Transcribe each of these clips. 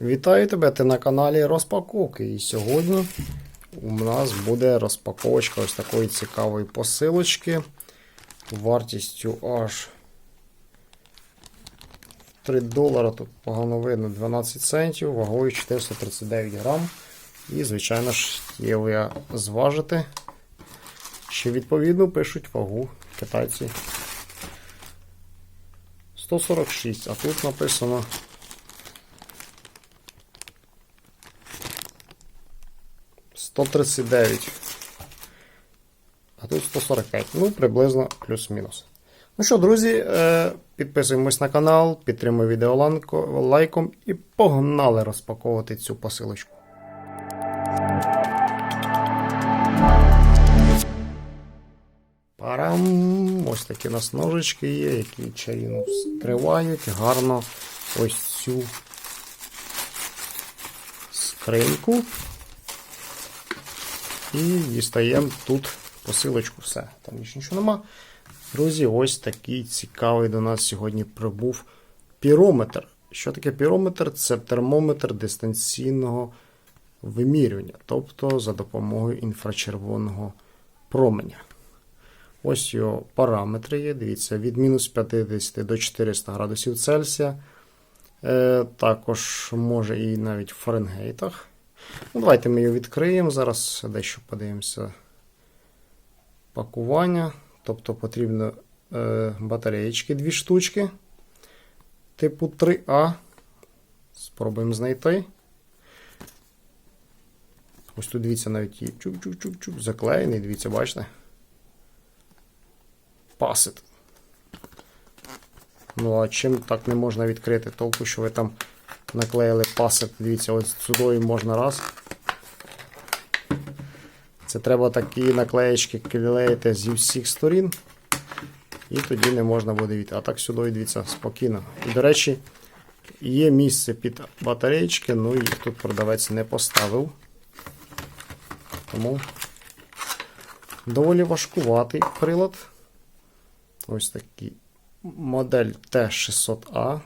Вітаю тебе, ти на каналі Розпаковки. І сьогодні у нас буде розпаковочка ось такої цікавої посилочки. Вартістю аж 3 долара, тут погано видно 12 центів, вагою 439 грам. І, звичайно ж, є ви зважити. Ще відповідно пишуть вагу китайці. 146, а тут написано Сто тридцять дев'ять. А тут 145. Ну, приблизно плюс-мінус. Ну що, друзі, е, підписуємось на канал, підтримуй відео лайком і погнали розпаковувати цю посилочку. Парам! Ось такі у нас ножички є, які чарівно скривають гарно ось цю скриньку. І дістаємо тут посилочку. Все, там більше нічого нема. Друзі, ось такий цікавий до нас сьогодні прибув пірометр. Що таке пірометр? Це термометр дистанційного вимірювання, тобто за допомогою інфрачервоного променя. Ось його параметри є. Дивіться, від мінус 50 до 400 градусів Цельсія. Е, також може і навіть в Фаренгейтах. Ну, Давайте ми його відкриємо. Зараз дещо подивимося. Пакування. Тобто потрібно е, батареєчки дві штучки. Типу 3А. Спробуємо знайти. Ось тут дивіться, навіть є чук-чук-чук-чук, заклеєний, дивіться, бачите? Пасит. Ну, а чим так не можна відкрити? Толку, що ви там наклеїли пасет. Дивіться, ось сюди можна раз. Це треба такі наклеєчки клеїти зі всіх сторін. І тоді не можна буде від. А так сюди, дивіться, спокійно. І, до речі, є місце під батареєчки, ну їх тут продавець не поставив. Тому доволі важкуватий прилад. Ось такий модель Т600А.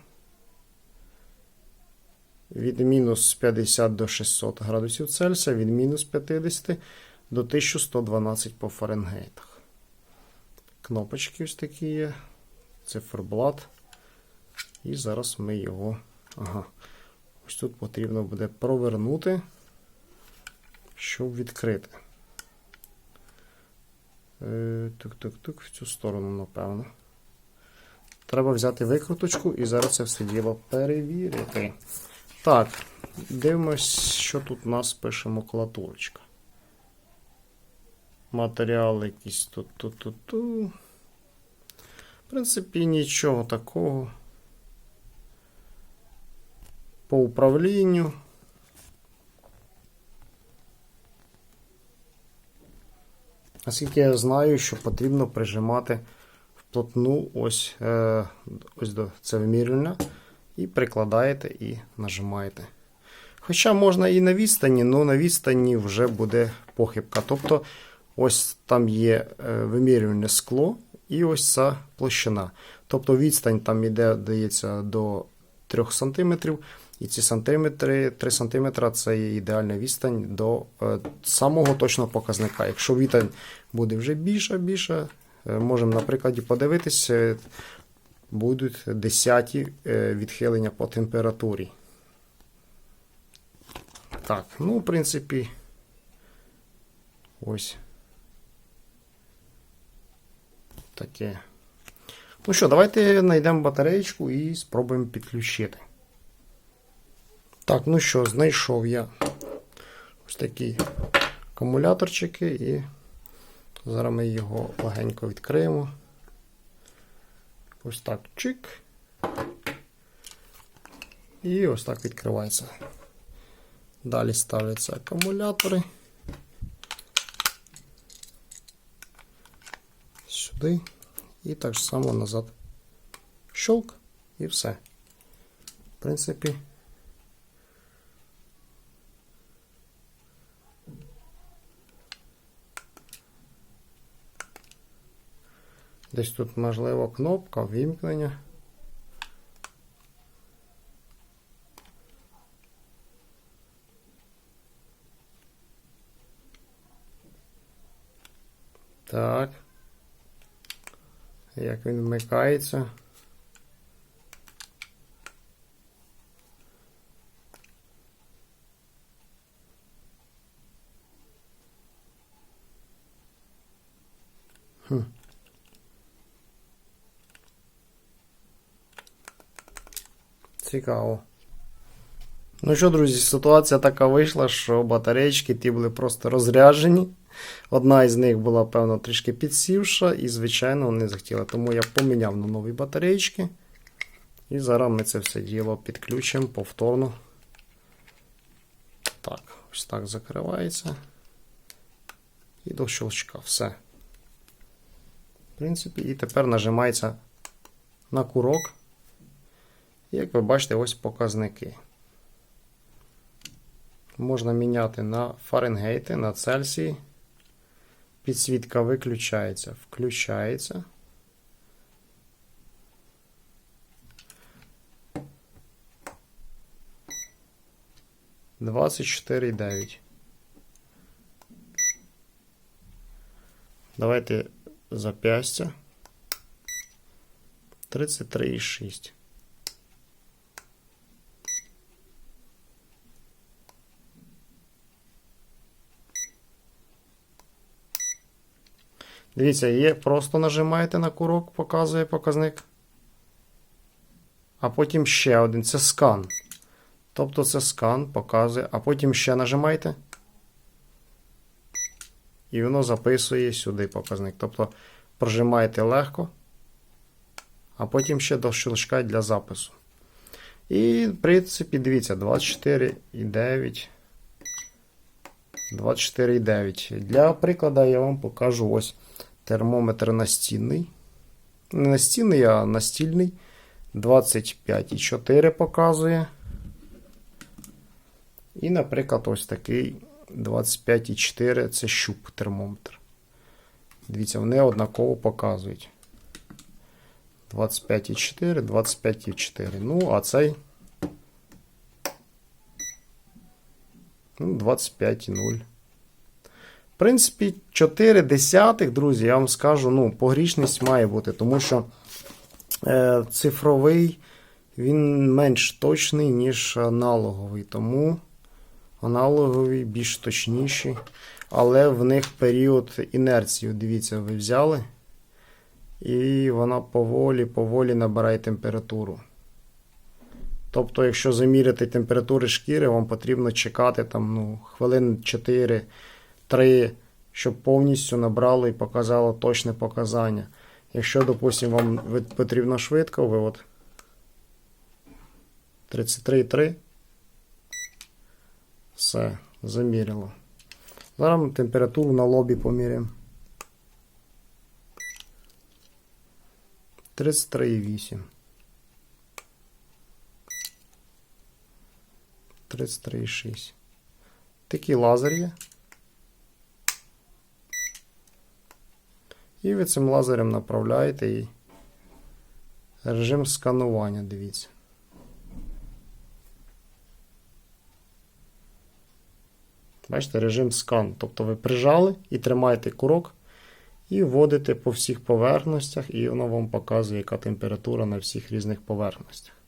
Від мінус 50 до 600 градусів Цельсія, від мінус 50 до 1112 по Фаренгейтах. Кнопочки ось такі є. Циферблат. І зараз ми його. Ага. Ось тут потрібно буде провернути, щоб відкрити. Е, Тук-тук-тук, в цю сторону, напевно. Треба взяти викруточку і зараз це все діло перевірити. Так, дивимось, що тут у нас пише макулатурочка. Матеріал якийсь тут, тут, тут, тут. В принципі, нічого такого. По управлінню. Наскільки я знаю, що потрібно прижимати вплотну ось, е, ось до це вимірювання і прикладаєте і нажимаєте. Хоча можна і на відстані, але на відстані вже буде похибка. Тобто, ось там є е, вимірювальне скло і ось ця площина. Тобто відстань там іде, дається до 3 см. І ці сантиметри, 3 см це є ідеальна відстань до е, самого точного показника. Якщо відстань буде вже більша, більша, е, можемо на подивитися, будуть десяті е, відхилення по температурі. Так, ну, в принципі, ось таке. Ну що, давайте знайдемо батареєчку і спробуємо підключити. Так, ну що, знайшов я ось такі акумуляторчики і зараз ми його легенько відкриємо. Ось так чик. І ось так відкривається. Далі ставляться акумулятори. Сюди. І так само назад. Щолк і все. В принципі. Десь тут, можливо, кнопка ввімкнення. Так. Як він вмикається? Хм. Цікаво. Ну що, друзі, ситуація така вийшла, що батареєчки ті були просто розряджені. Одна із них була, певно, трішки підсівша, і, звичайно, вони захотіли. Тому я поміняв на нові батареєчки. І зараз ми це все діло підключимо повторно. Так, ось так закривається. І до щелчка. Все. В принципі, і тепер нажимається на курок. Як ви бачите, ось показники. Можна міняти на Фаренгейти, на Цельсії. Підсвітка виключається, включається. Двадцять чотири дев'ять. Давайте запястя. Тридцять три і шість. Дивіться, є, просто нажимаєте на курок, показує показник. А потім ще один. Це скан. Тобто це скан показує, а потім ще нажимаєте. І воно записує сюди показник. Тобто прожимаєте легко, а потім ще до щелчка для запису. І, в принципі, дивіться, 24,9. 24,9. Для прикладу я вам покажу ось термометр настінний. Не настінний, а настільний. 25,4 показує. І, наприклад, ось такий 25,4 це щуп термометр. Дивіться, вони однаково показують. 25,4, 25,4. Ну, а цей. Ну, 25,0. В принципі, 4 десятих, друзі, я вам скажу, ну, погрішність має бути, тому що е, цифровий він менш точний, ніж аналоговий. Тому аналогові більш точніші. Але в них період інерції. Дивіться, ви взяли. І вона поволі-поволі набирає температуру. Тобто, якщо заміряти температури шкіри, вам потрібно чекати там, ну, хвилин 4-3, щоб повністю набрало і показало точне показання. Якщо, допустимо, вам потрібно швидко, ви от 33,3. Все, заміряло. Зараз температуру на лобі поміряємо. 33,8. 33,6. Такий лазер є. І ви цим лазером направляєте і режим сканування, дивіться. Бачите, режим скан. Тобто ви прижали і тримаєте курок, і вводите по всіх поверхностях, і воно вам показує, яка температура на всіх різних поверхностях.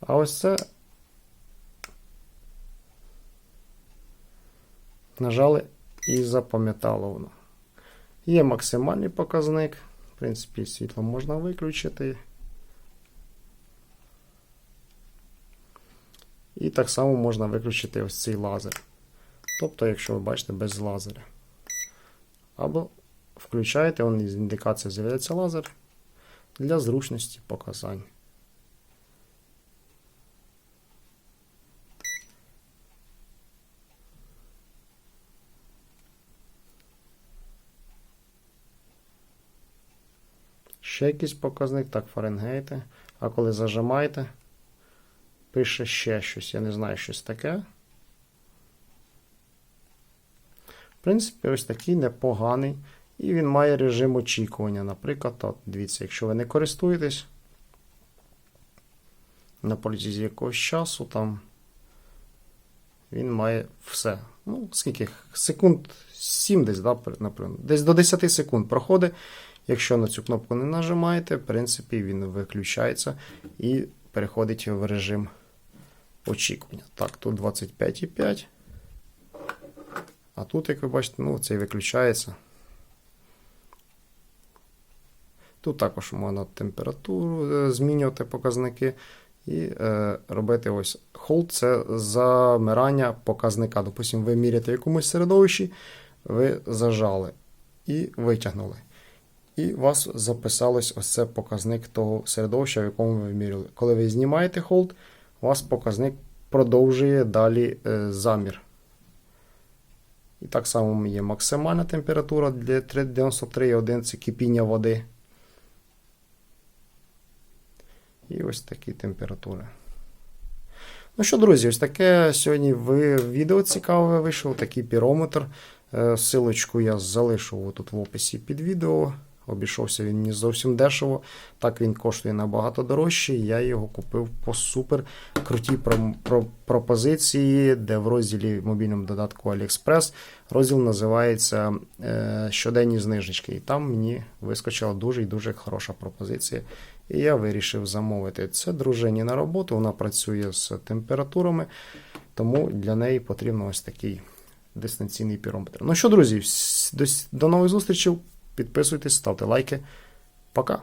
А ось це нажали і запам'ятало воно. Є максимальний показник. В принципі, світло можна виключити. І так само можна виключити ось цей лазер. Тобто, якщо ви бачите, без лазера. Або включаєте, он із індикації з'являється лазер для зручності показань. Ще якийсь показник, так, Фаренгейти. А коли зажимаєте, пише ще щось. Я не знаю, щось таке. В принципі, ось такий непоганий. І він має режим очікування. Наприклад, от, дивіться, якщо ви не користуєтесь на протязі якогось часу, там, він має все. Ну, скільки? Секунд 7 десь, да, напевно. Десь до 10 секунд проходить. Якщо на цю кнопку не нажимаєте, в принципі, він виключається і переходить в режим очікування. Так, тут 25,5. А тут, як ви бачите, ну, цей виключається. Тут також можна температуру е, змінювати показники і е, робити ось холд це замирання показника. Допустимо, ви міряєте в якомусь середовищі, ви зажали і витягнули. І у вас записалось ось це показник того середовища, в якому ви міряли. Коли ви знімаєте холд, у вас показник продовжує далі е, замір. І так само є максимальна температура для 93,1 це кипіння води. І ось такі температури. Ну що, друзі, ось таке сьогодні відео цікаве вийшло, такий пірометр. Е, Силочку я залишу тут в описі під відео. Обійшовся він не зовсім дешево. Так він коштує набагато дорожче. Я його купив по супер крутій про- про- пропозиції, де в розділі мобільному додатку AliExpress розділ називається е, Щоденні знижечки. І там мені вискочила дуже і дуже хороша пропозиція. І я вирішив замовити. Це дружині на роботу, вона працює з температурами, тому для неї потрібен ось такий дистанційний пірометр. Ну що, друзі, до нових зустрічей. Підписуйтесь, ставте лайки. Пока.